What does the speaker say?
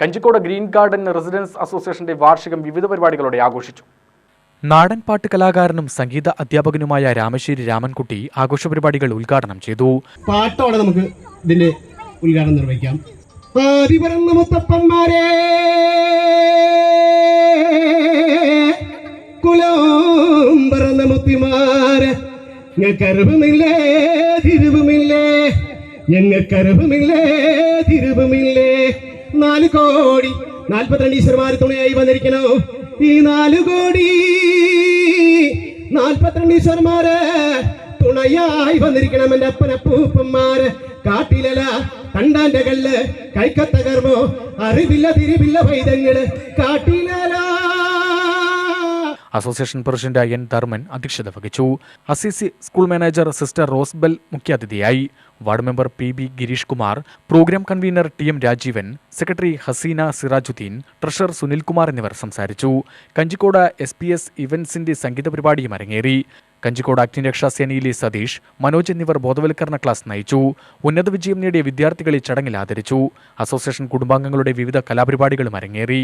Kanjikode green garden residence അസോസിയേഷന്റെ വാർഷികം വിവിധ പരിപാടികളോടെ ആഘോഷിച്ചു. നാടൻ പാട്ട് കലാകാരനും സംഗീത അധ്യാപകനുമായ രാമശ്ശേരി രാമൻകുട്ടി ആഘോഷ പരിപാടികൾ ഉദ്ഘാടനം ചെയ്തു. പാട്ടോടെ നമുക്ക് ഇതിന്റെ ഉദ്ഘാടനം നിർവഹിക്കാം. കുലം പറന്ന മുത്തിമാരെ ഞങ്ങൾക്കറിവുമില്ലേ തിരുവുമില്ലേ ഞങ്ങൾക്കറിവുമില്ലേ തിരുവുമില്ലേ. നാല് കോടി. നാൽപ്പത്തിരണ്ട് ഈശ്വരന്മാർ തുണയായി വന്നിരിക്കണോ ഈ നാല് കോടി നാൽപ്പത്തിരണ്ട് ഈശ്വരന്മാര് തുണയായി വന്നിരിക്കണം എന്റെ അപ്പനപ്പൂപ്പന്മാര് കാട്ടിലല കണ്ടാന്റെ കല്ല് കൈക്കത്തകർമോ അറിവില്ല തിരിവില്ല വൈദങ്ങൾ കാട്ടിലല അസോസിയേഷൻ പ്രസിഡന്റ് എൻ ധർമ്മൻ അധ്യക്ഷത വഹിച്ചു. Assisi school manager sister Rosebell മുഖ്യാതിഥിയായി. Ward member P B Girish Kumar programme convener T M Rajeevan secretary Haseena Sirajuddin treasurer Sunilkumar എന്നിവർ സംസാരിച്ചു. കഞ്ചിക്കോട് എസ് പി എസ് ഇവന്റ്സിന്റെ സംഗീത പരിപാടിയും അരങ്ങേറി. കഞ്ചിക്കോട് അഗ്നിരക്ഷാസേനയിലെ സതീഷ് മനോജ് എന്നിവർ ബോധവൽക്കരണ ക്ലാസ് നയിച്ചു. ഉന്നത വിജയം നേടിയ വിദ്യാർത്ഥികളെ ചടങ്ങിൽ ആദരിച്ചു. അസോസിയേഷൻ കുടുംബാംഗങ്ങളുടെ വിവിധ കലാപരിപാടികളും അരങ്ങേറി.